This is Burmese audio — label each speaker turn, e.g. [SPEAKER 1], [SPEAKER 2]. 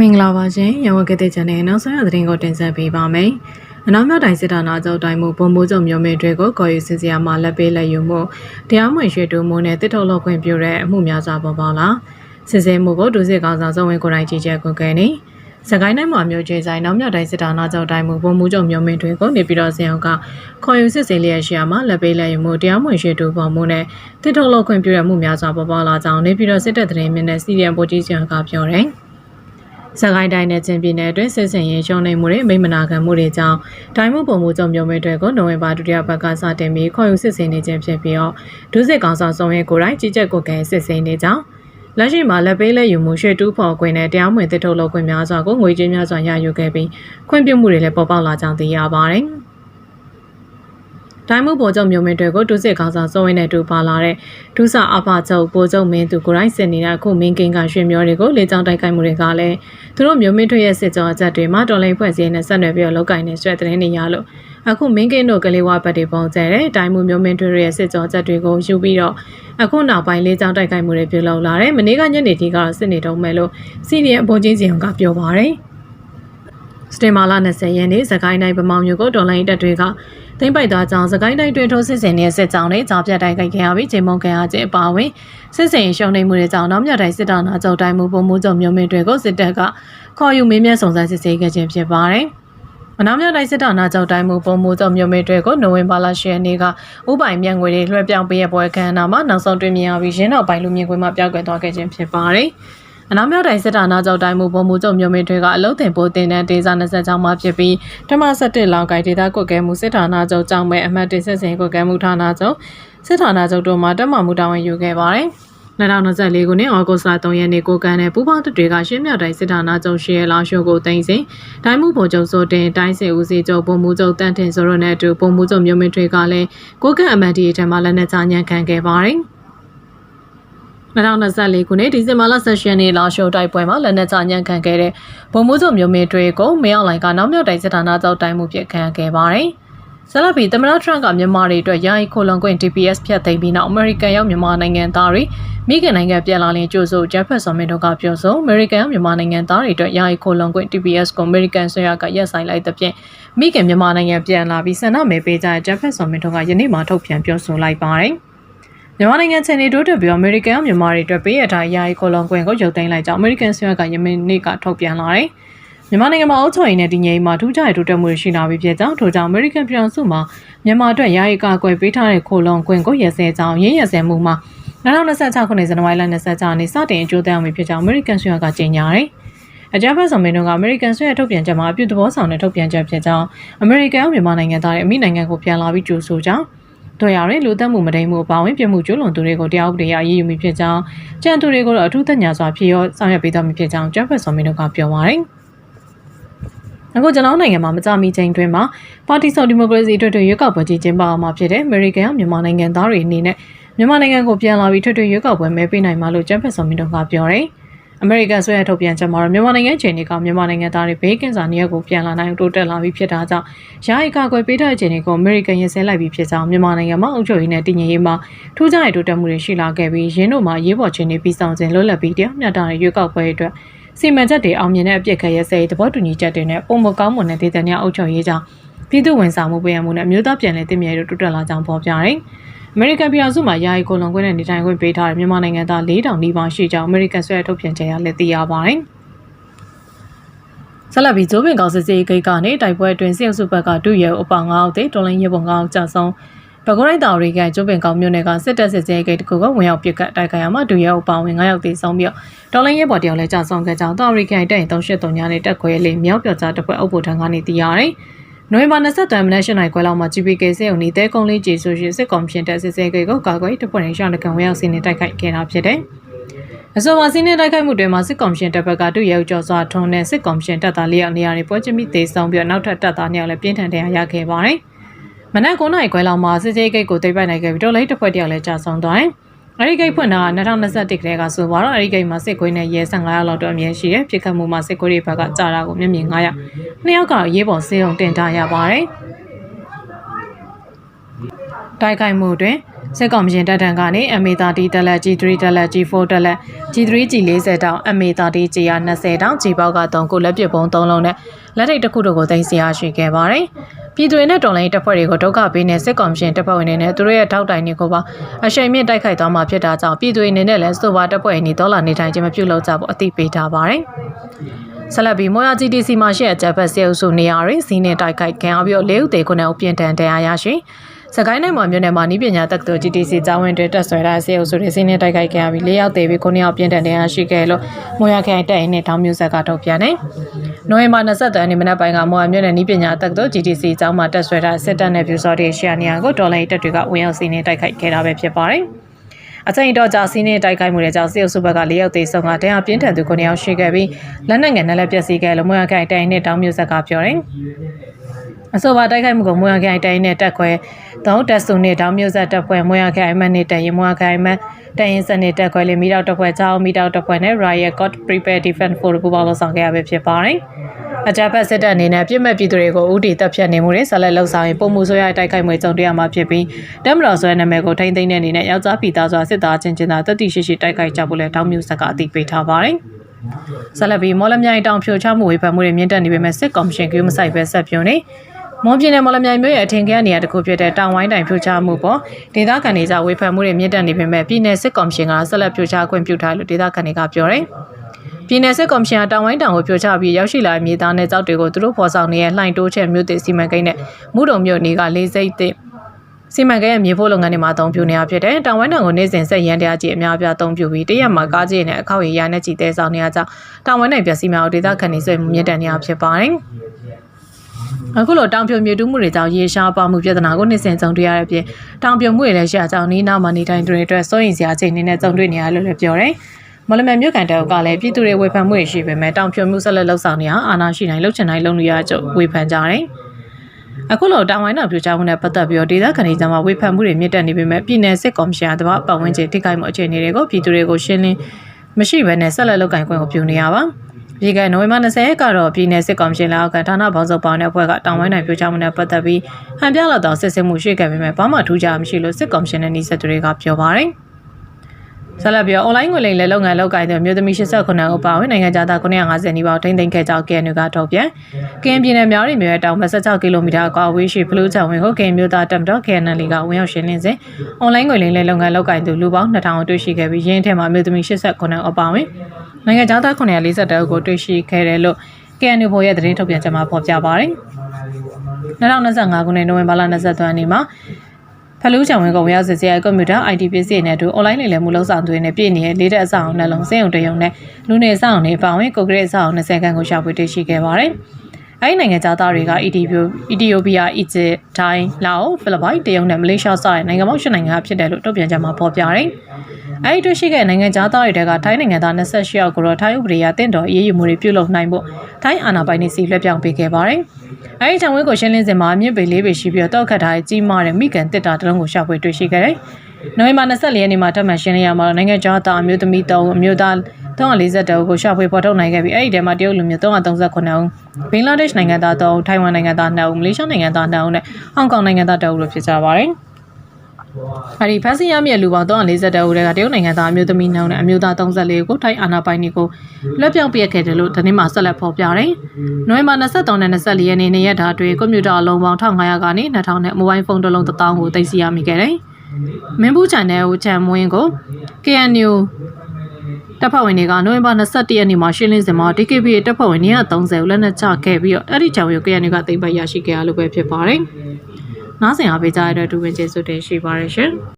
[SPEAKER 1] မင်္ဂလာပါရှင်ရဝကတဲ့ channel နောက်ဆုံးရသတင်းကိုတင်ဆက်ပေးပါမယ်။အနောက်မြောက်တိုင်းစစ်တာနာချုပ်တိုင်းမှုဘုံမိုးချုပ်မျိုးမင်းတွေကိုကော်ယူစစ်စရာမှာလက်ပေးလက်ယူမှုတရားမဝင်ရွှေတူမှုနဲ့တစ်ထုတ်လောက်ခွင့်ပြုတဲ့အမှုများစွာပေါ်ပေါက်လာစစ်ဆေးမှုကိုဒုစစ်ကောင်ဆောင်စုံဝင်ကိုယ်တိုင်ကြီးကြပ်ကွန်ကဲနေစကိုင်းတိုင်းမှာမျိုးချေဆိုင်နောက်မြောက်တိုင်းစစ်တာနာချုပ်တိုင်းမှုဘုံမိုးချုပ်မျိုးမင်းတွေကိုနေပြည်တော်စင်အောင်ကခေါ်ယူစစ်ဆေးလျက်ရှိရမှာလက်ပေးလက်ယူမှုတရားမဝင်ရွှေတူပေါ်မှုနဲ့တစ်ထုတ်လောက်ခွင့်ပြုတဲ့မှုများစွာပေါ်ပေါက်လာကြောင်းနေပြည်တော်စစ်တပ်သတင်းမြင့်နဲ့စီရီယံပိုကြီးစံကပြောတယ်။ စကိုင်းတိုင်းနဲ့ချင်းပြည်နယ်အတွင်းစစ်စင်ရင်ရှုံးနေမှုတွေမိမနာခံမှုတွေကြောင့်တိုင်းမှုပုံမှုကြုံမျိုးမဲတွေကိုနိုဝင်ဘာဒုတိယပတ်ကစတင်ပြီးခေါ်ယူစစ်ဆေးနေခြင်းဖြစ်ပြီးတော့ဒုစစ်ကောင်ဆောင်ဆောင်ရဲကိုယ်တိုင်ကြီးကြပ်ကိုယ်ကဲစစ်ဆေးနေကြောင်းလက်ရှိမှာလက်ပေးလက်ယူမှုရွှေတူးဖော်ခွင့်နဲ့တရားမဝင်တစ်ထုတ်လုပ်ခွင့်များစွာကိုငွေကြေးများစွာရယူခဲ့ပြီးခွင့်ပြုမှုတွေလည်းပေါ်ပေါက်လာကြောင်းသိရပါတယ်။ တိုင်းမှုပေါ်ချုပ်မျိုးမင်းတွေကိုဒုစစ်ကောင်ဆောင်စုံဝင်တဲ့တူပါလာတဲ့ဒုစာအဖချုပ်ပေါ်ချုပ်မင်းသူကိုယ်တိုင်စစ်နေတဲ့အခုမင်းကင်းကရွှေမျိုးတွေကိုလေကြောင်းတိုက်ခိုက်မှုတွေကလည်းသူတို့မျိုးမင်းတွေရဲ့စစ်ကြောအကြက်တွေမှာတော်လိုင်းဖွဲ့စည်းနဲ့ဆက်နွယ်ပြီးတော့လောက်ကိုင်းနေဆွဲတဲ့နေရလို့အခုမင်းကင်းတို့ကလေးဝဘတ်တွေပုံကျဲတဲ့တိုင်းမှုမျိုးမင်းတွေရဲ့စစ်ကြောအကြက်တွေကိုယူပြီးတော့အခုနောက်ပိုင်းလေကြောင်းတိုက်ခိုက်မှုတွေပြုလုပ်လာတယ်မနေ့ကညနေတီကတော့စစ်နေတုံးမဲ့လို့စီနီယံအပေါ်ချင်းစီအောင်ကပြောပါတယ်စတေမာလာ20ရက်နေ့သခိုင်းတိုင်းဗမောင်မျိုးကိုတော်လိုင်းတက်တွေက သိမ့်ပိုက်သွားကြောင်းစကိုင်းတိုင်းတွင်ထိုးစစ်စင်နေတဲ့စစ်ကြောင်းတွေကြားပြတ်တိုက်ခိုက်ခဲ့ရပြီးချိန်မုံခံရခြင်းအပါအဝင်စစ်စင်ရှုံနေမှုတွေကြောင့်နောက်မြတ်တိုင်းစစ်တာနာချုပ်တိုင်းမှုပုံမှုချုပ်မျိုးမင်းတွေကိုစစ်တပ်ကခေါ်ယူမင်းမြတ်စုံစမ်းစစ်ဆေးခဲ့ခြင်းဖြစ်ပါတယ်။အနောက်မြောက်တိုင်းစစ်တာနာချုပ်တိုင်းမှုပုံမှုချုပ်မျိုးမင်းတွေကိုနိုဝင်ဘာလ10ရက်နေ့ကဥပိုင်မြတ်ငွေတွေလွှဲပြောင်းပေးရပွဲခမ်းနားမှာနောက်ဆုံးတွေ့မြင်ရပြီးရင်းနောက်ပိုင်းလူမြင်ကွင်းမှာပြောက်ကွယ်သွားခဲ့ခြင်းဖြစ်ပါတယ်။ အနောက်မြောက်တိုင်းစစ်တာနာချုပ်တိုင်းမှုပုံမှုချုပ်မျိုးမင်းတွေကအလုတ်တင်ပိုးတင်တဲ့ဒေသ26မှာဖြစ်ပြီးဓမ္မ17လောင်ကိုင်ဒေသကွက်ကဲမှုစစ်တာနာချုပ်ကြောင့်မဲ့အမှတ်1စစ်စင်ကွက်ကဲမှုဌာနချုပ်စစ်ဌာနချုပ်တို့မှာတက်မှမှုတာဝန်ယူခဲ့ပါတယ်2024ခုနှစ်ဩဂုတ်လ3ရက်နေ့ကိုကန်တဲ့ပူပေါင်းတပ်တွေကရှင်းမြောက်တိုင်းစစ်ဌာနချုပ်ရှေ့လာရှိုးကိုတင်စဉ်တိုင်းမှုဗိုလ်ချုပ်စိုးတင်တိုင်းစစ်ဦးစီးချုပ်ဗိုလ်မှူးချုပ်တန်ထင်ဆိုတို့နဲ့အတူဗိုလ်မှူးချုပ်မျိုးမင်းတွေကလည်းကိုကန်အမတ်ဒီအထက်မှာလက်နက်ချညံခံခဲ့ပါတယ်။ 2024ခုနှစ်ဒီဇင်ဘာလ16ရက်နေ့လာရှိုးတိုက်ပွဲမှာလက်နက်ချညံ့ခံခဲ့တဲ့ဗိုလ်မှူးချုပ်မျိုးမင်းတွေကိုမင်းအောင်လှိုင်ကနောက်မြောက်တိုင်းစစ်ဌာနချုပ်တိုင်းမှုဖြစ်ခံခဲ့ပါတယ်။ဆလဘီသမရထရန့်ကမြန်မာတွေအတွက်ယာယီခိုလုံခွင့် DPS ဖြတ်သိမ်းပြီးနောက်အမေရိကန်ရောက်မြန်မာနိုင်ငံသားတွေမိခင်နိုင်ငံပြန်လာရင်ကြိုးစိုးဂျက်ဖက်ဆော်မင်တို့ကပြောဆိုအမေရိကန်ရောက်မြန်မာနိုင်ငံသားတွေအတွက်ယာယီခိုလုံခွင့် DPS ကိုအမေရိကန်ဆွေရကရက်ဆိုင်လိုက်တဲ့ဖြင့်မိခင်မြန်မာနိုင်ငံပြန်လာပြီးဆန္ဒမဲပေးကြတဲ့ဂျက်ဖက်ဆော်မင်တို့ကယနေ့မှထုတ်ပြန်ပြောဆိုလိုက်ပါတယ်။ မြန်မာနိုင်ငံခြေနေတိုးတက်ပြီးအမေရိကန်မြန်မာတွေအတွက်ပေးရထားယာယီကိုလွန်ကွင်ကိုရုပ်သိမ်းလိုက်ကြောင်းအမေရိကန်ဆွေးနွေးကယမင်နေ့ကထုတ်ပြန်လာတယ်။မြန်မာနိုင်ငံမှာအုပ်ချုပ်ရေးနဲ့တည်ငြိမ်မှာထူးခြားတဲ့တိုးတက်မှုရှိလာပြီးဖြစ်ကြောင်းထို့ကြောင့်အမေရိကန်ပြည်ထောင်စုမှာမြန်မာအတွက်ယာယီကာကွယ်ပေးထားတဲ့ခိုလွန်ကွင်ကိုရစဲကြောင်းရင်းရစဲမှုမှာ2026ခုနှစ်ဇန်နဝါရီလ26ရက်နေ့စတင်အကျိုးသက်ရောက်မှုဖြစ်ကြောင်းအမေရိကန်ဆွေးနွေးကကြေညာတယ်။အကြမ်းဖက်ဆောင်မင်းတို့ကအမေရိကန်ဆွေးနွေးထုတ်ပြန်ချက်မှာအပြုသဘောဆောင်တဲ့ထုတ်ပြန်ချက်ဖြစ်ကြောင်းအမေရိကန်မြန်မာနိုင်ငံသားတွေအမိနိုင်ငံကိုပြန်လာပြီးကြိုဆိုကြောင်း တို့ရရင်လူသက်မှုမတိမ်မှုအပါဝင်ပြမှုကျူးလွန်သူတွေကိုတရားဥပဒေအရေးယူမိဖြစ်ကြောင်းကြံသူတွေကိုတော့အထူးသက်ညာစွာဖြစ်ရောဆောင်ရွက်ပေးသွားမည်ဖြစ်ကြောင်းကျန်းဖက်ဆောင်မင်းတို့ကပြောပါရယ်အခုကျွန်တော်နိုင်ငံမှာမကြမီချိန်တွင်မှာပါတီဆော်ဒီမိုကရေစီအတွက်ရွေးကောက်ပွဲကြီးကျင်းပအောင်မှာဖြစ်တဲ့အမေရိကန်မြန်မာနိုင်ငံသားတွေအနေနဲ့မြန်မာနိုင်ငံကိုပြန်လာပြီးထွတ်ထွတ်ရွေးကောက်ပွဲမဲပေးနိုင်မှာလို့ကျန်းဖက်ဆောင်မင်းတို့ကပြောတယ်။ အမေရိကန်ဆွေးရထုတ်ပြန်ချက်မှာတော့မြန်မာနိုင်ငံချိန်တွေကမြန်မာနိုင်ငံသားတွေဘေးကင်းစာနေရာကိုပြန်လာနိုင်တိုးတက်လာပြီးဖြစ်တာကြောင့်ယာယီကာကွယ်ပေးတဲ့ချိန်တွေကိုအမေရိကန်ရင်ဆဲလိုက်ပြီးဖြစ်ကြောင်းမြန်မာနိုင်ငံမှာအုပ်ချုပ်ရေးနဲ့တည်ငြိမ်ရေးမှာထူးခြားတဲ့တိုးတက်မှုတွေရှိလာခဲ့ပြီးရင်းတို့မှာရေးပေါ်ခြင်းတွေပြီးဆောင်ခြင်းလွတ်လပ်ပြီးတရားမျှတတဲ့ရွေးကောက်ပွဲအတွက်စီမံချက်တွေအောင်မြင်တဲ့အပြစ်ခတ်ရဲစဲသဘောတူညီချက်တွေနဲ့ပုံမကောင်းမွန်တဲ့ဒေသများအုပ်ချုပ်ရေးကြောင့်ပြည်သူဝန်ဆောင်မှုပေးရမှုနဲ့အမျိုးသားပြန်လည်တည်မြဲတို့တိုးတက်လာကြောင်းဖော်ပြတယ်။ အမေရိကန်ပြည်ထောင်စုမှာယာယီကိုလုံခွင့်နဲ့နေထိုင်ခွင့်ပေးထားတဲ့မြန်မာနိုင်ငံသား၄000နီးပါးရှိကြောင်းအမေရိကန်ဆွဲထုတ်ပြန်ချက်ရလည်းသိရပါတယ်။ဆက်လက်ပြီးဂျိုးပင်ကောင်စစ်စေးဂိတ်ကနေတိုက်ပွဲအတွင်းစစ်အုပ်စုဘက်ကဒုရဲအပောင်9အောက်တေတော်လိုင်းရေပုံ9အောက်ကြာဆုံးဘကုရိုက်တာရီကန်ကျိုးပင်ကောင်မြို့နယ်ကစစ်တပ်စစ်စေးဂိတ်တကူကဝင်ရောက်ပစ်ကတ်တိုက်ခိုက်ရမှာဒုရဲအပောင်ဝင်9ယောက်တေဆုံးပြီးတော်လိုင်းရေပေါ်တယောက်လည်းကြာဆုံးခဲ့ကြောင်းတာရီကန်တိုက်383ညနေတက်ခွဲလေးမြောက်ပြော့ကြားတစ်ခွဲအုပ်ဖို့ထံကနေသိရတယ်။ နိုဝင်ဘာ23မနက်၈နာရီခွဲလောက်မှာ GPK စေုံနီတဲကုန်းလေးကျေဆိုရှင်စစ်ကော်မရှင်တက်စစ်စဲကိကိုကာကွယ်တပ်ဖွဲ့ရရှောင်းတကန်ဝဲရောက်စီနေတိုက်ခိုက်ခဲ့တာဖြစ်တယ်။အဆိုပါစီးနေတိုက်ခိုက်မှုတွေမှာစစ်ကော်မရှင်တပ်ဘက်ကတူရဲကျော်စွာထုံးတဲ့စစ်ကော်မရှင်တပ်သားလေးယောက်နေရာတွေပွဲချင်းမိသေးဆုံးပြီးနောက်ထပ်တပ်သားနှစ်ယောက်လည်းပြင်းထန်တရားရခဲ့ပါတယ်။မနက်9နာရီခွဲလောက်မှာစစ်စေးကိတ်ကိုတိတ်ပိုက်နိုင်ခဲ့ပြီးတော့လိတ်တပ်ဖွဲ့တယောက်လည်းကြာဆုံးသွားတယ်။ အဲဒီဂိတ်ဖွင့်တာက2021ကတည်းကဆိုတော့အဲဒီဂိတ်မှာစစ်ခွေးနဲ့ရဲ15ယောက်လောက်တော့အမြဲရှိတယ်ပြစ်ခတ်မှုမှာစစ်ခွေးတွေဘက်ကကြာတာကိုမျက်မြင်9ယောက်နှစ်ယောက်ကတော့ရေးပေါ်ဆေးရုံတင်ထားရပါတယ်တိုက်ခိုက်မှုတွင် စစ်ကော်မရှင်တပ်ထံကနေ MA30 တက်လက် G3 တက်လက် G4 တက်လက် G3 G40 တောင် MA30 G20 တောင် G ပေါက်က3ခုလက်ပစ်ပုံ3လုံးနဲ့လက်ထိတ်တစ်ခုတို့ကိုတင်စီရရှိခဲ့ပါတယ်။ပြည်သူတွေနဲ့တော်လိုင်းတပ်ဖွဲ့တွေကိုဒုက္ခပေးနေစစ်ကော်မရှင်တပ်ဖွဲ့ဝင်တွေနဲ့သူတို့ရဲ့ထောက်တိုင်တွေကိုပါအရှိန်မြင့်တိုက်ခိုက်သွားမှာဖြစ်တာကြောင့်ပြည်သူတွေအနေနဲ့လည်းစိုးပါတပ်ဖွဲ့အင်းဒီဒေါ်လာနေထိုင်ခြင်းမပြုလုပ်ကြဖို့အသိပေးထားပါတယ်။ဆက်လက်ပြီးမော်ယာ GTC မှာရှိတဲ့ဂျပန်စေအုပ်စုနေရာတွေစီးနေတိုက်ခိုက်ခံရပြီးတော့လေးဦးသေးခုနှစ်ဦးပြင်တန်တရားရရှိ စကိုင်းနိုင်မှာမြို့နယ်မှာနီးပညာတက္ကသိုလ် GTC ကျောင်းဝင်တွေတက်ဆွဲတာစေအုပ်စုတွေစီးနေတိုက်ခိုက်ခံရပြီး၄ယောက်သေပြီးခုနှစ်ယောက်ပြင်တန်တရားရှိခဲ့လို့မော်ယာခိုင်တက်ရင်နဲ့တောင်မျိုးဆက်ကထုတ်ပြန်နေနိုဝင်ဘာ23ရက်နေ့မနက်ပိုင်းကမော်ယာမြို့နယ်နီးပညာတက္ကသိုလ် GTC ကျောင်းမှာတက်ဆွဲတာစစ်တပ်နဲ့ပြူစော်တွေရှီယာနီယာကိုဒေါ်လာတက်တွေကဝင်ရောက်စီးနေတိုက်ခိုက်ခဲ့တာပဲဖြစ်ပါတယ်အချိန်တော့ကြာစီးနေတိုက်ခိုက်မှုတွေကြောင့်စေအုပ်စုဘက်က၄ယောက်သေဆုံးကတရားပြင်းထန်သူ9ယောက်ရှိခဲ့ပြီးလက်နက်ငယ်နဲ့လည်းပျက်စီးခဲ့လို့မွေရခိုင်တိုင်နဲ့တောင်မြို့ဆက်ကပြောတယ်။ အဆိုပါတိုက်ခိုက်မှုကိုမွေရခိုင်တိုင်နဲ့တက်ခွဲသုံးတက်စုနဲ့တောင်မြို့ဆက်တက်ခွဲမွေရခိုင်မန်နဲ့တက်ရင်မွေရခိုင်မန်တရင်စနစ်တက်ခွဲလေးမီတောက်တက်ခွဲချောင်းမီတောက်တက်ခွဲနဲ့ Riot Code Prepare Defense Force ပူပေါင်းလုပ်ဆောင်ခဲ့ရပဲဖြစ်ပါတယ်။အကြမ်းဖက်စစ်တပ်အနေနဲ့ပြစ်မဲ့ပြည်သူတွေကိုဥတီတပ်ဖြတ်နေမှုတွေဆက်လက်လှုပ်ဆောင်ရင်ပုံမှုဆိုရတိုက်ခိုက်မှုကြုံတွေ့ရမှာဖြစ်ပြီးတက်မတော်ဆိုတဲ့နာမည်ကိုထိမ့်သိမ်းတဲ့အနေနဲ့ယောက်ျားပြည်သားစွာစစ်သားချင်းချင်းသာတတိရှိရှိတိုက်ခိုက်ကြဖို့လဲတောင်းမျိုးဆက်ကအသိပေးထားပါတယ်။ဆက်လက်ပြီးမော်လမြိုင်တောင်ဖြိုချမှုဝေဖန်မှုတွေမြင့်တက်နေပေမဲ့စစ်ကော်မရှင်ကမဆိုင်ပဲဆက်ပြုံနေ မွန်ပြည်နယ်မော်လမြိုင်မြို့ရဲ့အထင်ကဲနေရာတစ်ခုဖြစ်တဲ့တောင်ဝိုင်းတိုင်ဖြိုချမှုပေါ်ဒေသခံတွေကြဝေဖန်မှုတွေမြင့်တက်နေပေမဲ့ပြည်နယ်စစ်ကော်မရှင်ကဆက်လက်ဖြိုချခွင့်ပြုထားလို့ဒေသခံတွေကပြောတယ်။ပြည်နယ်စစ်ကော်မရှင်ကတောင်ဝိုင်းတောင်ကိုဖြိုချပြီးရောက်ရှိလာတဲ့မြေသားနဲ့ကြောက်တွေကိုသူတို့ဖော်ဆောင်နေတဲ့လှိုင်တိုးချက်မြို့တည်စီမံကိန်းနဲ့မူတုံမြို့နေကလေးစိတ်တဲ့စီမံကိန်းရဲ့မြေဖို့လုပ်ငန်းတွေမှာအသုံးပြုနေရဖြစ်တဲ့တောင်ဝိုင်းတောင်ကိုနေ့စဉ်ဆက်ရန်တရားကြီးအများအပြားအသုံးပြုပြီးတရက်မှာကားကြီးနဲ့အခောက်ရည်ရနဲ့ကြီးတဲဆောင်နေရကြောင်းတောင်ဝိုင်းနိုင်ပျက်စီးများကိုဒေသခံတွေဆွေးမြင့်တက်နေရဖြစ်ပါတယ်။ အခုလိုတောင်ပြိုမြေတူးမှုတွေကြောင့်ရေရှားပါမှုပြဿနာကိုနှစ်စဉ်ကြုံတွေ့ရတဲ့အပြင်တောင်ပြိုမှုတွေလည်းရှားကြောင်းနီးနားမှာနေထိုင်သူတွေအတွက်စိုးရိမ်စရာအခြေအနေနဲ့ကြုံတွေ့နေရလို့လည်းပြောတယ်။မလမဲမြို့ကန်တောက်ကလည်းပြည်သူတွေဝေဖန်မှုတွေရှိပေမဲ့တောင်ပြိုမှုဆက်လက်လှုပ်ဆောင်နေရအာဏာရှိနိုင်လှုပ်ချင်နိုင်လုံနေရကြဝေဖန်ကြတယ်။အခုလိုတောင်ဝိုင်းတော်ပြချမှုနဲ့ပတ်သက်ပြီးတော့ဒေသခံတွေကြားမှာဝေဖန်မှုတွေမြင့်တက်နေပေမဲ့ပြည်내စစ်ကော်မရှင်ကတပတ်ပတ်ဝန်းကျင်ထိခိုက်မှုအခြေအနေတွေကိုပြည်သူတွေကိုရှင်းလင်းမရှိဘဲနဲ့ဆက်လက်လုပ်ကင်ခွင့်ကိုပြုနေရပါ ဒီကနိုဝင်ဘာ20ရက်ကတော့ပြည်내စစ်ကော်မရှင်လက်အောက်ကဌာနပေါင်းစုံပေါင်းတဲ့အဖွဲ့ကတောင်ဝိုင်းနိုင်ပြချမှုနဲ့ပတ်သက်ပြီးဟန်ပြလာတော့စစ်စစ်မှုရှိခဲ့ပေမဲ့ဘာမှထူးခြားမရှိလို့စစ်ကော်မရှင်နဲ့နှိစက်တွေကပြောပါတယ် ဆက်လက်ပြီးအွန်လိုင်းငွေလိမ်လက်လုပ်ငန်းလုပ်ကိုင်တဲ့မြို့သမီး89ဦးပါဝင်နိုင်ငံသား950နီးပါးထိမ့်သိမ်းခဲ့ကြောင်း KNU ကထုတ်ပြန်ကင်းပြည်နယ်မြောက်ရီမြို့ရဲ့တောင်26ကီလိုမီတာအကွာဝေးရှိဖလူးချောင်ဝင်ကိုကင်းမြို့သားတပ်တော် KNL ကဝင်ရောက်ရှင်းလင်းစဉ်အွန်လိုင်းငွေလိမ်လက်လုပ်ငန်းလုပ်ကိုင်သူလူပေါင်း2000တွေ့ရှိခဲ့ပြီးရင်းထဲမှာမြို့သမီး89ဦးပါဝင်နိုင်ငံသား940ဦးကိုတွေ့ရှိခဲ့တယ်လို့ KNU ဘိုရဲ့သတင်းထုတ်ပြန်ချက်မှာဖော်ပြပါတယ်2025ခုနှစ်နိုဝင်ဘာလ23ရက်နေ့မှာ ဖလူးချောင်ဝင်းကဝင်ရောက်စစ်ဆေးရကွန်ပျူတာ IT ပစ္စည်းနဲ့အတူ online လိမ်လည်မှုလှုပ်ဆောင်သူတွေနဲ့ပြည်နေတဲ့လေးတဲ့အဆောင်နှလုံးစင်းုံတရုံနဲ့လူနေဆောင်တွေပါဝင်ကိုကရစ်ဆောင်20ခန်းကိုရှာဖွေတွေ့ရှိခဲ့ပါတယ်။ အဲဒီနိုင်ငံသားတွေက ETHIOPia, Ethiopia, Egypt, Thai, Laos, Philippines, တရုတ်နဲ့မလေးရှားစတဲ့နိုင်ငံပေါင်း၈နိုင်ငံဖြစ်တယ်လို့ထုတ်ပြန်ကြမှာဖော်ပြတယ်။အဲဒီတွေ့ရှိခဲ့နိုင်ငံသားတွေကထိုင်းနိုင်ငံသား28ယောက်ကိုတော့ထိုင်းဥပဒေအရတင့်တော်အေးအေးမှုတွေပြုလုပ်နိုင်ဖို့ထိုင်းအာဏာပိုင်တွေစီလွှဲပြောင်းပေးခဲ့ပါတယ်။အဲဒီချောင်ဝဲကိုရှင်းလင်းစင်မှာမြင့်ပေလေးပေရှိပြီးတော့တောက်ခတ်ထားတဲ့ကြီးမားတဲ့မိကန်တစ်တာတလုံးကိုရှာဖွေတွေ့ရှိခဲ့တယ်။နိုဝင်ဘာ24ရက်နေ့မှာထပ်မံရှင်းလင်းရမှာတော့နိုင်ငံခြားသားအမျိုးသမီးတောင်အမျိုးသား 340ဦးကိုရှာဖွေဖော်ထုတ်နိုင်ခဲ့ပြီးအဲ့ဒီထဲမှာတရုတ်လူမျိုး339ဦးဘင်္ဂလားဒေ့ရှ်နိုင်ငံသား3ဦးထိုင်ဝမ်နိုင်ငံသား2ဦးမလေးရှားနိုင်ငံသား2ဦးနဲ့ဟောင်ကောင်နိုင်ငံသား2ဦးတို့ဖြစ်ကြပါတယ်။အဲဒီဖက်စီရမြေလူပေါင်း340ဦးတွေကတရုတ်နိုင်ငံသားအမျိုးသမီးနှောင်းနဲ့အမျိုးသား34ဦးကိုထိုင်းအာဏာပိုင်တွေကိုလက်ပြောင်းပြခဲ့တယ်လို့ဒီနေ့မှဆက်လက်ဖော်ပြတယ်။နိုဝင်ဘာ23နဲ့24ရက်နေ့နေ့ရက်ဓာတ်တွေကွန်ပျူတာအလုံးပေါင်း1500ကနေ2000နဲ့မိုဘိုင်းဖုန်းတစ်လုံး1000ကိုသိမ်းဆည်းရမိခဲ့တယ်။မင်းဘူးချန်နယ်ကိုချန်မွင်းကို KNU တပ်ဖွဲ့ဝင်တွေကနိုဝင်ဘာ21ရက်နေ့မှာရှင်းလင်းစင်မှာ DKB တပ်ဖွဲ့ဝင်230ဦးလက်နက်ချခဲ့ပြီးတော့အဲ့ဒီကြောင်ရုပ် KNU ကသိမ်းပိုက်ရရှိခဲ့ရလို့ပဲဖြစ်ပါတယ်။နားဆင်အားပေးကြတဲ့အတွက်ဒူဝင်ကျေးဇူးတင်ရှိပါတယ်ရှင်။